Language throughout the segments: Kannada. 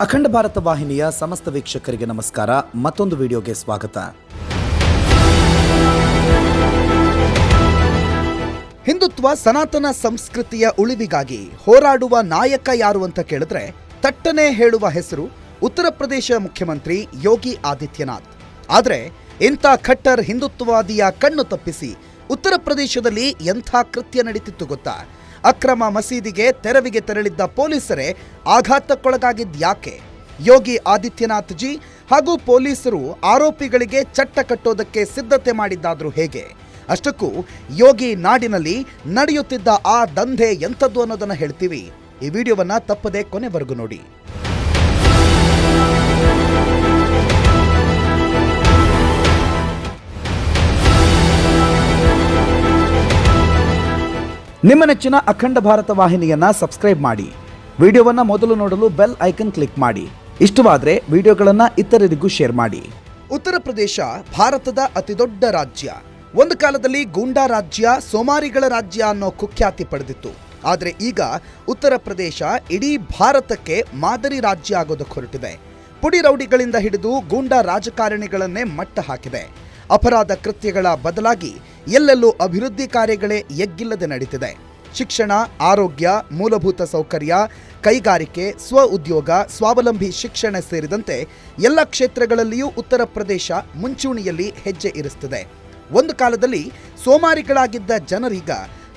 ಅಖಂಡ ಭಾರತ ವಾಹಿನಿಯ ಸಮಸ್ತ ವೀಕ್ಷಕರಿಗೆ ನಮಸ್ಕಾರ. ಮತ್ತೊಂದು ವಿಡಿಯೋಗೆ ಸ್ವಾಗತ. ಹಿಂದುತ್ವ ಸನಾತನ ಸಂಸ್ಕೃತಿಯ ಉಳಿವಿಗಾಗಿ ಹೋರಾಡುವ ನಾಯಕ ಯಾರು ಅಂತ ಕೇಳಿದ್ರೆ ತಟ್ಟನೆ ಹೇಳುವ ಹೆಸರು ಉತ್ತರ ಪ್ರದೇಶ ಮುಖ್ಯಮಂತ್ರಿ ಯೋಗಿ ಆದಿತ್ಯನಾಥ್. ಆದರೆ ಇಂಥ ಖಟ್ಟರ್ ಹಿಂದುತ್ವವಾದಿಯ ಕಣ್ಣು ತಪ್ಪಿಸಿ ಉತ್ತರ ಪ್ರದೇಶದಲ್ಲಿ ಎಂಥ ಕೃತ್ಯ ನಡೀತಿತ್ತು ಗೊತ್ತಾ? ಅಕ್ರಮ ಮಸೀದಿಗೆ ತೆರವಿಗೆ ತೆರಳಿದ್ದ ಪೊಲೀಸರೇ ಆಘಾತಕ್ಕೊಳಗಾಗಿದ್ದ ಯಾಕೆ? ಯೋಗಿ ಆದಿತ್ಯನಾಥ್ ಜಿ ಹಾಗೂ ಪೊಲೀಸರು ಆರೋಪಿಗಳಿಗೆ ಚಟ್ಟ ಕಟ್ಟೋದಕ್ಕೆ ಸಿದ್ಧತೆ ಮಾಡಿದ್ದಾದ್ರೂ ಹೇಗೆ? ಅಷ್ಟಕ್ಕೂ ಯೋಗಿ ನಾಡಿನಲ್ಲಿ ನಡೆಯುತ್ತಿದ್ದ ಆ ದಂಧೆ ಎಂಥದ್ದು ಅನ್ನೋದನ್ನು ಹೇಳ್ತೀವಿ. ಈ ವಿಡಿಯೋವನ್ನು ತಪ್ಪದೆ ಕೊನೆವರೆಗೂ ನೋಡಿ. ನಿಮ್ಮ ನೆಚ್ಚಿನ ಅಖಂಡ ಭಾರತ ವಾಹಿನಿಯನ್ನ ಸಬ್ಸ್ಕ್ರೈಬ್ ಮಾಡಿ. ವಿಡಿಯೋವನ್ನ ಮೊದಲು ನೋಡಲು ಬೆಲ್ ಐಕನ್ ಕ್ಲಿಕ್ ಮಾಡಿ. ಇಷ್ಟವಾದರೆ ವಿಡಿಯೋಗಳನ್ನ ಇತರರಿಗೂ ಶೇರ್ ಮಾಡಿ. ಉತ್ತರ ಪ್ರದೇಶ, ಭಾರತದ ಅತಿದೊಡ್ಡ ರಾಜ್ಯ. ಒಂದು ಕಾಲದಲ್ಲಿ ಗೂಂಡಾ ರಾಜ್ಯ, ಸೋಮಾರಿಗಳ ರಾಜ್ಯ ಅನ್ನೋ ಕುಖ್ಯಾತಿ ಪಡೆದಿತ್ತು. ಆದರೆ ಈಗ ಉತ್ತರ ಪ್ರದೇಶ ಇಡೀ ಭಾರತಕ್ಕೆ ಮಾದರಿ ರಾಜ್ಯ ಆಗೋದಕ್ಕೆ ಹೊರಟಿದೆ. ಪುಡಿ ರೌಡಿಗಳಿಂದ ಹಿಡಿದು ಗೂಂಡಾ ರಾಜಕಾರಣಿಗಳನ್ನೇ ಮಟ್ಟ ಹಾಕಿದೆ. ಅಪರಾಧ ಕೃತ್ಯಗಳ ಬದಲಾಗಿ ಎಲ್ಲೆಲ್ಲೂ ಅಭಿವೃದ್ಧಿ ಕಾರ್ಯಗಳೇ ಎಗ್ಗಿಲ್ಲದೆ ನಡೀತಿದೆ. ಶಿಕ್ಷಣ, ಆರೋಗ್ಯ, ಮೂಲಭೂತ ಸೌಕರ್ಯ, ಕೈಗಾರಿಕೆ, ಸ್ವ ಉದ್ಯೋಗ, ಸ್ವಾವಲಂಬಿ ಶಿಕ್ಷಣ ಸೇರಿದಂತೆ ಎಲ್ಲ ಕ್ಷೇತ್ರಗಳಲ್ಲಿಯೂ ಉತ್ತರ ಪ್ರದೇಶ ಮುಂಚೂಣಿಯಲ್ಲಿ ಹೆಜ್ಜೆ ಇರಿಸುತ್ತಿದೆ ಒಂದು ಕಾಲದಲ್ಲಿ ಸೋಮಾರಿಗಳಾಗಿದ್ದ ಜನರೀಗ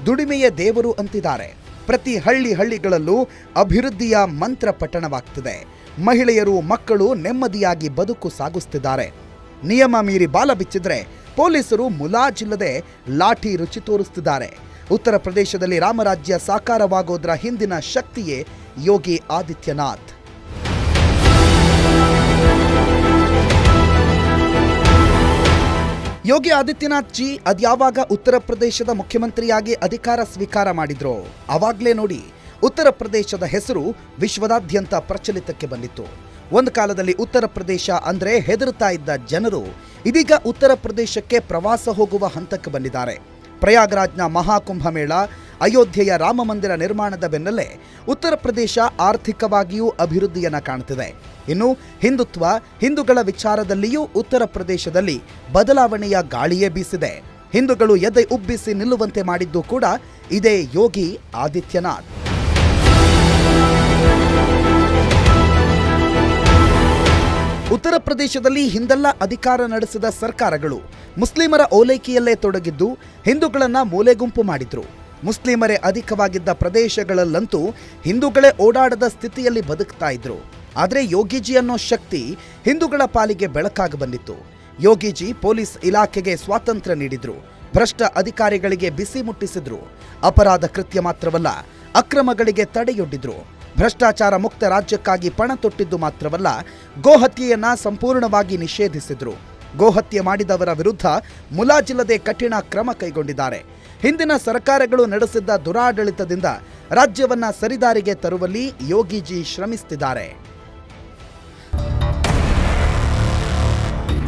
ದುಡಿಮೆಯ ದೇವರು ಅಂತಿದ್ದಾರೆ. ಪ್ರತಿ ಹಳ್ಳಿ ಹಳ್ಳಿಗಳಲ್ಲೂ ಅಭಿವೃದ್ಧಿಯ ಮಂತ್ರ ಪಠಣವಾಗ್ತಿದೆ. ಮಹಿಳೆಯರು, ಮಕ್ಕಳು ನೆಮ್ಮದಿಯಾಗಿ ಬದುಕು ಸಾಗಿಸ್ತಿದ್ದಾರೆ. ನಿಯಮ ಮೀರಿ ಬಾಲ ಬಿಚ್ಚಿದ್ರೆ ಪೊಲೀಸರು ಮುಲಾಜಿಲ್ಲದೆ ಲಾಠಿ ರುಚಿ ತೋರಿಸ್ತಿದ್ದಾರೆ. ಉತ್ತರ ಪ್ರದೇಶದಲ್ಲಿ ರಾಮರಾಜ್ಯ ಸಾಕಾರವಾಗೋದ್ರ ಹಿಂದಿನ ಶಕ್ತಿಯೇ ಯೋಗಿ ಆದಿತ್ಯನಾಥ್. ಯೋಗಿ ಆದಿತ್ಯನಾಥ್ ಜಿ ಅದ್ಯಾವಾಗ ಉತ್ತರ ಪ್ರದೇಶದ ಮುಖ್ಯಮಂತ್ರಿಯಾಗಿ ಅಧಿಕಾರ ಸ್ವೀಕಾರ ಮಾಡಿದ್ರೋ? ಅವಾಗ್ಲೇ ನೋಡಿ, ಉತ್ತರ ಪ್ರದೇಶದ ಹೆಸರು ವಿಶ್ವದಾದ್ಯಂತ ಪ್ರಚಲಿತಕ್ಕೆ ಬಂದಿತ್ತು. ಒಂದು ಕಾಲದಲ್ಲಿ ಉತ್ತರ ಪ್ರದೇಶ ಅಂದರೆ ಹೆದರುತ್ತಾ ಇದ್ದ ಜನರು ಇದೀಗ ಉತ್ತರ ಪ್ರದೇಶಕ್ಕೆ ಪ್ರವಾಸ ಹೋಗುವ ಹಂತಕ್ಕೆ ಬಂದಿದ್ದಾರೆ. ಪ್ರಯಾಗ್ರಾಜ್ನ ಮಹಾಕುಂಭಮೇಳ ಅಯೋಧ್ಯೆಯ ರಾಮ ಮಂದಿರ ನಿರ್ಮಾಣದ ಬೆನ್ನಲ್ಲೇ ಉತ್ತರ ಪ್ರದೇಶ ಆರ್ಥಿಕವಾಗಿಯೂ ಅಭಿವೃದ್ಧಿಯನ್ನು ಕಾಣುತ್ತಿದೆ ಇನ್ನು ಹಿಂದುತ್ವ, ಹಿಂದೂಗಳ ವಿಚಾರದಲ್ಲಿಯೂ ಉತ್ತರ ಪ್ರದೇಶದಲ್ಲಿ ಬದಲಾವಣೆಯ ಗಾಳಿಯೇ ಬೀಸಿದೆ. ಹಿಂದೂಗಳು ಎದೆ ಉಬ್ಬಿಸಿ ನಿಲ್ಲುವಂತೆ ಮಾಡಿದ್ದು ಕೂಡ ಇದೇ ಯೋಗಿ ಆದಿತ್ಯನಾಥ್. ಉತ್ತರ ಪ್ರದೇಶದಲ್ಲಿ ಹಿಂದೆಲ್ಲ ಅಧಿಕಾರ ನಡೆಸಿದ ಸರ್ಕಾರಗಳು ಮುಸ್ಲಿಮರ ಓಲೈಕೆಯಲ್ಲೇ ತೊಡಗಿದ್ದು ಹಿಂದೂಗಳನ್ನ ಮೂಲೆಗುಂಪು ಮಾಡಿದ್ರು. ಮುಸ್ಲಿಮರೇ ಅಧಿಕವಾಗಿದ್ದ ಪ್ರದೇಶಗಳಲ್ಲಂತೂ ಹಿಂದೂಗಳೇ ಓಡಾಡದ ಸ್ಥಿತಿಯಲ್ಲಿ ಬದುಕ್ತಾ ಇದ್ರು. ಆದರೆ ಯೋಗಿಜಿ ಅನ್ನೋ ಶಕ್ತಿ ಹಿಂದೂಗಳ ಪಾಲಿಗೆ ಬೆಳಕಾಗಿ ಬಂದಿತ್ತು. ಯೋಗಿಜಿ ಪೊಲೀಸ್ ಇಲಾಖೆಗೆ ಸ್ವಾತಂತ್ರ್ಯ ನೀಡಿದ್ರು. ಭ್ರಷ್ಟ ಅಧಿಕಾರಿಗಳಿಗೆ ಬಿಸಿ ಮುಟ್ಟಿಸಿದ್ರು. ಅಪರಾಧ ಕೃತ್ಯ ಮಾತ್ರವಲ್ಲ, ಅಕ್ರಮಗಳಿಗೆ ತಡೆಯೊಡ್ಡಿದ್ರು. ಭ್ರಷ್ಟಾಚಾರ ಮುಕ್ತ ರಾಜ್ಯಕ್ಕಾಗಿ ಪಣ ತೊಟ್ಟಿದ್ದು ಮಾತ್ರವಲ್ಲ, ಗೋಹತ್ಯೆಯನ್ನ ಸಂಪೂರ್ಣವಾಗಿ ನಿಷೇಧಿಸಿದ್ರು. ಗೋಹತ್ಯೆ ಮಾಡಿದವರ ವಿರುದ್ಧ ಮುಲಾಜಿಲ್ಲದೆ ಕಠಿಣ ಕ್ರಮ ಕೈಗೊಂಡಿದ್ದಾರೆ. ಹಿಂದಿನ ಸರ್ಕಾರಗಳು ನಡೆಸಿದ್ದ ದುರಾಡಳಿತದಿಂದ ರಾಜ್ಯವನ್ನ ಸರಿದಾರಿಗೆ ತರುವಲ್ಲಿ ಯೋಗಿಜಿ ಶ್ರಮಿಸುತ್ತಿದ್ದಾರೆ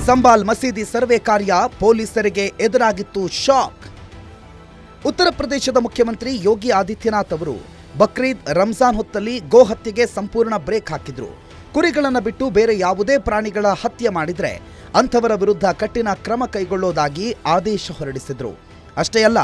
ಸಂಬಾಲ್ ಮಸೀದಿ ಸರ್ವೆ ಕಾರ್ಯ ಪೊಲೀಸರಿಗೆ ಎದುರಾಗಿತ್ತು ಶಾಕ್. ಉತ್ತರ ಪ್ರದೇಶದ ಮುಖ್ಯಮಂತ್ರಿ ಯೋಗಿ ಆದಿತ್ಯನಾಥ್ ಅವರು ಬಕ್ರೀದ್ ರಂಜಾನ್ ಹೊತ್ತಲ್ಲಿ ಗೋಹತ್ಯೆಗೆ ಸಂಪೂರ್ಣ ಬ್ರೇಕ್ ಹಾಕಿದ್ರು. ಕುರಿಗಳನ್ನು ಬಿಟ್ಟು ಬೇರೆ ಯಾವುದೇ ಪ್ರಾಣಿಗಳ ಹತ್ಯೆ ಮಾಡಿದರೆ ಅಂಥವರ ವಿರುದ್ಧ ಕಠಿಣ ಕ್ರಮ ಕೈಗೊಳ್ಳೋದಾಗಿ ಆದೇಶ ಹೊರಡಿಸಿದ್ರು. ಅಷ್ಟೇ ಅಲ್ಲ,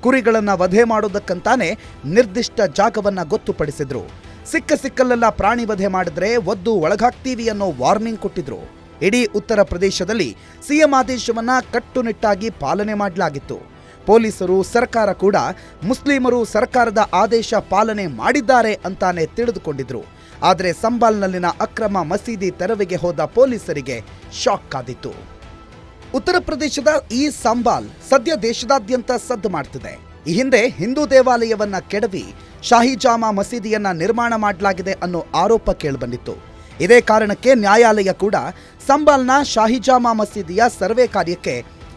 ಕುರಿಗಳನ್ನು ವಧೆ ಮಾಡೋದಕ್ಕಂತಾನೆ ನಿರ್ದಿಷ್ಟ ಜಾಗವನ್ನು ಗೊತ್ತುಪಡಿಸಿದ್ರು. ಸಿಕ್ಕ ಸಿಕ್ಕಲ್ಲೆಲ್ಲ ಪ್ರಾಣಿ ವಧೆ ಮಾಡಿದ್ರೆ ಒದ್ದು ಒಳಗಾಗ್ತೀವಿ ಅನ್ನೋ ವಾರ್ನಿಂಗ್ ಕೊಟ್ಟಿದ್ರು. ಇಡೀ ಉತ್ತರ ಪ್ರದೇಶದಲ್ಲಿ ಸಿಎಂ ಆದೇಶವನ್ನು ಕಟ್ಟುನಿಟ್ಟಾಗಿ ಪಾಲನೆ ಮಾಡಲಾಗಿತ್ತು. ಪೊಲೀಸರು ಸರ್ಕಾರ ಕೂಡ ಮುಸ್ಲಿಮರು ಸರ್ಕಾರದ ಆದೇಶ ಪಾಲನೆ ಮಾಡಿದ್ದಾರೆ ಅಂತಾನೆ ತಿಳಿದುಕೊಂಡಿದ್ರು. ಆದರೆ ಸಂಬಾಲ್ನಲ್ಲಿನ ಅಕ್ರಮ ಮಸೀದಿ ತೆರವಿಗೆ ಹೋದ ಪೊಲೀಸರಿಗೆ ಶಾಕ್ ಆದಿತ್ತು. ಉತ್ತರ ಪ್ರದೇಶದ ಈ ಸಂಬಾಲ್ ಸದ್ಯ ದೇಶದಾದ್ಯಂತ ಸದ್ದು ಮಾಡ್ತಿದೆ. ಈ ಹಿಂದೆ ಹಿಂದೂ ದೇವಾಲಯವನ್ನ ಕೆಡವಿ ಶಾಹಿಜಾಮಾ ಮಸೀದಿಯನ್ನ ನಿರ್ಮಾಣ ಮಾಡಲಾಗಿದೆ ಅನ್ನೋ ಆರೋಪ ಕೇಳಿಬಂದಿತ್ತು. ಇದೇ ಕಾರಣಕ್ಕೆ ನ್ಯಾಯಾಲಯ ಕೂಡ ಸಂಬಾಲ್ನ ಶಾಹಿಜಾಮಾ ಮಸೀದಿಯ ಸರ್ವೆ ಕಾರ್ಯಕ್ಕೆ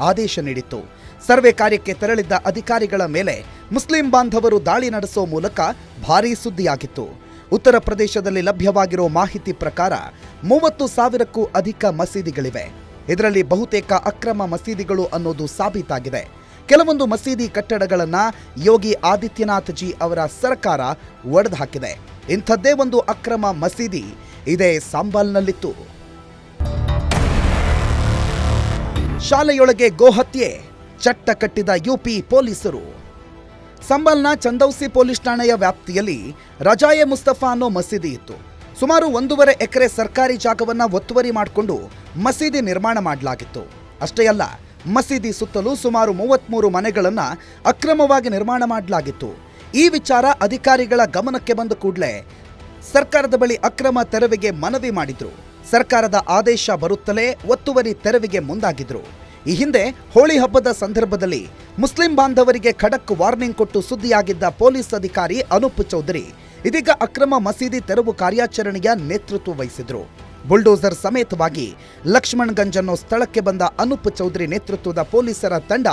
ಆದೇಶ ನೀಡಿತ್ತು. ಸರ್ವೆ ಕಾರ್ಯಕ್ಕೆ ತೆರಳಿದ್ದ ಅಧಿಕಾರಿಗಳ ಮೇಲೆ ಮುಸ್ಲಿಂ ಬಾಂಧವರು ದಾಳಿ ನಡೆಸೋ ಮೂಲಕ ಭಾರೀ ಸುದ್ದಿಯಾಗಿತ್ತು. ಉತ್ತರ ಪ್ರದೇಶದಲ್ಲಿ ಲಭ್ಯವಾಗಿರೋ ಮಾಹಿತಿ ಪ್ರಕಾರ ಮೂವತ್ತು ಸಾವಿರಕ್ಕೂ ಅಧಿಕ ಮಸೀದಿಗಳಿವೆ. ಇದರಲ್ಲಿ ಬಹುತೇಕ ಅಕ್ರಮ ಮಸೀದಿಗಳು ಅನ್ನೋದು ಸಾಬೀತಾಗಿದೆ. ಕೆಲವೊಂದು ಮಸೀದಿ ಕಟ್ಟಡಗಳನ್ನು ಯೋಗಿ ಆದಿತ್ಯನಾಥ್ ಜಿ ಅವರ ಸರ್ಕಾರ ಒಡೆದು ಹಾಕಿದೆ ಇಂಥದ್ದೇ ಒಂದು ಅಕ್ರಮ ಮಸೀದಿ ಇದೇ ಸಾಂಬಾಲ್ನಲ್ಲಿತ್ತು. ಶಾಲೆಯೊಳಗೆ ಗೋಹತ್ಯೆ ಚಟ್ಟ ಕಟ್ಟಿದ ಯುಪಿ ಪೊಲೀಸರು. ಸಂಬಲ್ನ ಚಂದೌಸಿ ಪೊಲೀಸ್ ಠಾಣೆಯ ವ್ಯಾಪ್ತಿಯಲ್ಲಿ ರಜಾಯೆ ಮುಸ್ತಫಾ ಅನ್ನೋ ಮಸೀದಿ ಇತ್ತು. ಸುಮಾರು ಒಂದೂವರೆ ಎಕರೆ ಸರ್ಕಾರಿ ಜಾಗವನ್ನು ಒತ್ತುವರಿ ಮಾಡಿಕೊಂಡು ಮಸೀದಿ ನಿರ್ಮಾಣ ಮಾಡಲಾಗಿತ್ತು. ಅಷ್ಟೇ ಅಲ್ಲ, ಮಸೀದಿ ಸುತ್ತಲೂ ಸುಮಾರು ಮೂವತ್ಮೂರು ಮನೆಗಳನ್ನು ಅಕ್ರಮವಾಗಿ ನಿರ್ಮಾಣ ಮಾಡಲಾಗಿತ್ತು. ಈ ವಿಚಾರ ಅಧಿಕಾರಿಗಳ ಗಮನಕ್ಕೆ ಬಂದ ಕೂಡಲೇ ಸರ್ಕಾರದ ಬಳಿ ಅಕ್ರಮ ತೆರವಿಗೆ ಮನವಿ ಮಾಡಿದ್ರು. ಸರ್ಕಾರದ ಆದೇಶ ಬರುತ್ತಲೇ ಒತ್ತುವರಿ ತೆರವಿಗೆ ಮುಂದಾಗಿದ್ರು. ಈ ಹಿಂದೆ ಹೋಳಿ ಹಬ್ಬದ ಸಂದರ್ಭದಲ್ಲಿ ಮುಸ್ಲಿಂ ಬಾಂಧವರಿಗೆ ಖಡಕ್ ವಾರ್ನಿಂಗ್ ಕೊಟ್ಟು ಸುದ್ದಿಯಾಗಿದ್ದ ಪೊಲೀಸ್ ಅಧಿಕಾರಿ ಅನೂಪ್ ಚೌಧರಿ ಇದೀಗ ಅಕ್ರಮ ಮಸೀದಿ ತೆರವು ಕಾರ್ಯಾಚರಣೆಯ ನೇತೃತ್ವ ವಹಿಸಿದ್ರು. ಬುಲ್ಡೋಸರ್ ಸಮೇತವಾಗಿ ಲಕ್ಷ್ಮಣ್ಗಂಜ್ ಅನ್ನೋ ಸ್ಥಳಕ್ಕೆ ಬಂದ ಅನೂಪ್ ಚೌಧರಿ ನೇತೃತ್ವದ ಪೊಲೀಸರ ತಂಡ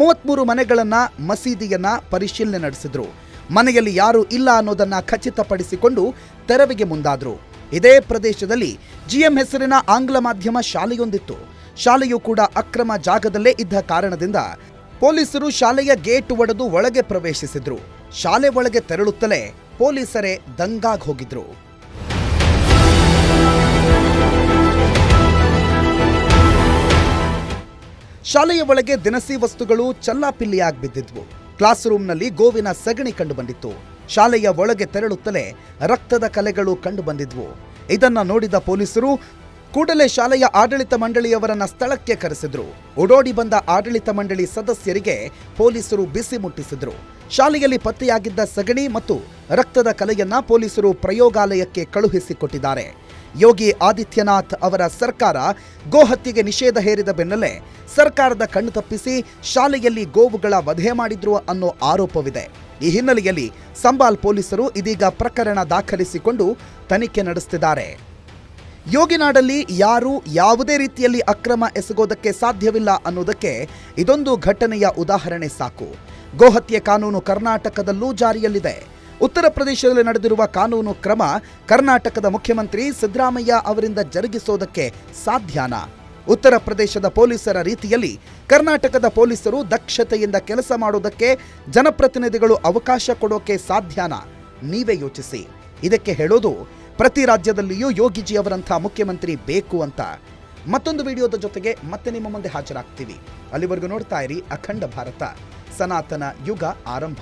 ಮೂವತ್ಮೂರು ಮನೆಗಳನ್ನ ಮಸೀದಿಯನ್ನ ಪರಿಶೀಲನೆ ನಡೆಸಿದ್ರು. ಮನೆಯಲ್ಲಿ ಯಾರು ಇಲ್ಲ ಅನ್ನೋದನ್ನ ಖಚಿತಪಡಿಸಿಕೊಂಡು ತೆರವಿಗೆ ಮುಂದಾದ್ರು. ಇದೇ ಪ್ರದೇಶದಲ್ಲಿ ಜಿಎಂ ಹೆಸರಿನ ಆಂಗ್ಲ ಮಾಧ್ಯಮ ಶಾಲೆಯೊಂದಿತ್ತು. ಶಾಲೆಯು ಕೂಡ ಅಕ್ರಮ ಜಾಗದಲ್ಲೇ ಇದ್ದ ಕಾರಣದಿಂದ ಪೊಲೀಸರು ಶಾಲೆಯ ಗೇಟ್ ಒಡೆದು ಒಳಗೆ ಪ್ರವೇಶಿಸಿದ್ರು. ಶಾಲೆ ಒಳಗೆ ತೆರಳುತ್ತಲೇ ಪೊಲೀಸರೇ ದಂಗಾಗ್ ಹೋಗಿದ್ರು. ಶಾಲೆಯ ಒಳಗೆ ದಿನಸಿ ವಸ್ತುಗಳು ಚಲ್ಲಾಪಿಲ್ಲಿಯಾಗಿ ಬಿದ್ದಿದ್ವು. ಕ್ಲಾಸ್ ರೂಮ್ನಲ್ಲಿ ಗೋವಿನ ಸಗಣಿ ಕಂಡು ಬಂದಿತ್ತು. ಶಾಲೆಯ ಒಳಗೆ ತೆರಳುತ್ತಲೇ ರಕ್ತದ ಕಲೆಗಳು ಕಂಡು ಬಂದಿದ್ವು. ಇದನ್ನ ನೋಡಿದ ಪೊಲೀಸರು ಕೂಡಲೇ ಶಾಲೆಯ ಆಡಳಿತ ಮಂಡಳಿಯವರನ್ನ ಸ್ಥಳಕ್ಕೆ ಕರೆಸಿದ್ರು. ಓಡೋಡಿ ಬಂದ ಆಡಳಿತ ಮಂಡಳಿ ಸದಸ್ಯರಿಗೆ ಪೊಲೀಸರು ಬಿಸಿ ಮುಟ್ಟಿಸಿದ್ರು. ಶಾಲೆಯಲ್ಲಿ ಪತ್ತೆಯಾಗಿದ್ದ ಸಗಣಿ ಮತ್ತು ರಕ್ತದ ಕಲೆಯನ್ನ ಪೊಲೀಸರು ಪ್ರಯೋಗಾಲಯಕ್ಕೆ ಕಳುಹಿಸಿಕೊಟ್ಟಿದ್ದಾರೆ. ಯೋಗಿ ಆದಿತ್ಯನಾಥ್ ಅವರ ಸರ್ಕಾರ ಗೋಹತ್ಯೆಗೆ ನಿಷೇಧ ಹೇರಿದ ಬೆನ್ನಲ್ಲೇ ಸರ್ಕಾರದ ಕಣ್ಣು ತಪ್ಪಿಸಿ ಶಾಲೆಯಲ್ಲಿ ಗೋವುಗಳ ವಧೆ ಮಾಡಿದ್ರು ಅನ್ನೋ ಆರೋಪವಿದೆ. ಈ ಹಿನ್ನೆಲೆಯಲ್ಲಿ ಸಂಬಾಲ್ ಪೊಲೀಸರು ಇದೀಗ ಪ್ರಕರಣ ದಾಖಲಿಸಿಕೊಂಡು ತನಿಖೆ ನಡೆಸುತ್ತಿದ್ದಾರೆ ಯೋಗಿನಾಡಲ್ಲಿ ಯಾರು ಯಾವುದೇ ರೀತಿಯಲ್ಲಿ ಅಕ್ರಮ ಎಸಗೋದಕ್ಕೆ ಸಾಧ್ಯವಿಲ್ಲ ಅನ್ನೋದಕ್ಕೆ ಇದೊಂದು ಘಟನೆಯ ಉದಾಹರಣೆ ಸಾಕು. ಗೋಹತ್ಯೆ ಕಾನೂನು ಕರ್ನಾಟಕದಲ್ಲೂ ಜಾರಿಯಲ್ಲಿದೆ. ಉತ್ತರ ಪ್ರದೇಶದಲ್ಲಿ ನಡೆದಿರುವ ಕಾನೂನು ಕ್ರಮ ಕರ್ನಾಟಕದ ಮುಖ್ಯಮಂತ್ರಿ ಸಿದ್ದರಾಮಯ್ಯ ಅವರಿಂದ ಜರುಗಿಸೋದಕ್ಕೆ ಸಾಧ್ಯನಾ? ಉತ್ತರ ಪ್ರದೇಶದ ಪೊಲೀಸರ ರೀತಿಯಲ್ಲಿ ಕರ್ನಾಟಕದ ಪೊಲೀಸರು ದಕ್ಷತೆಯಿಂದ ಕೆಲಸ ಮಾಡೋದಕ್ಕೆ ಜನಪ್ರತಿನಿಧಿಗಳು ಅವಕಾಶ ಕೊಡೋಕೆ ಸಾಧ್ಯನಾ? ನೀವೇ ಯೋಚಿಸಿ. ಇದಕ್ಕೆ ಹೇಳೋದು ಪ್ರತಿ ರಾಜ್ಯದಲ್ಲಿಯೂ ಯೋಗಿಜಿ ಅವರಂಥ ಮುಖ್ಯಮಂತ್ರಿ ಬೇಕು ಅಂತ. ಮತ್ತೊಂದು ವಿಡಿಯೋದ ಜೊತೆಗೆ ಮತ್ತೆ ನಿಮ್ಮ ಮುಂದೆ ಹಾಜರಾಗ್ತೀವಿ. ಅಲ್ಲಿವರೆಗೂ ನೋಡ್ತಾ ಇರಿ ಅಖಂಡ ಭಾರತ. ಸನಾತನ ಯುಗ ಆರಂಭ.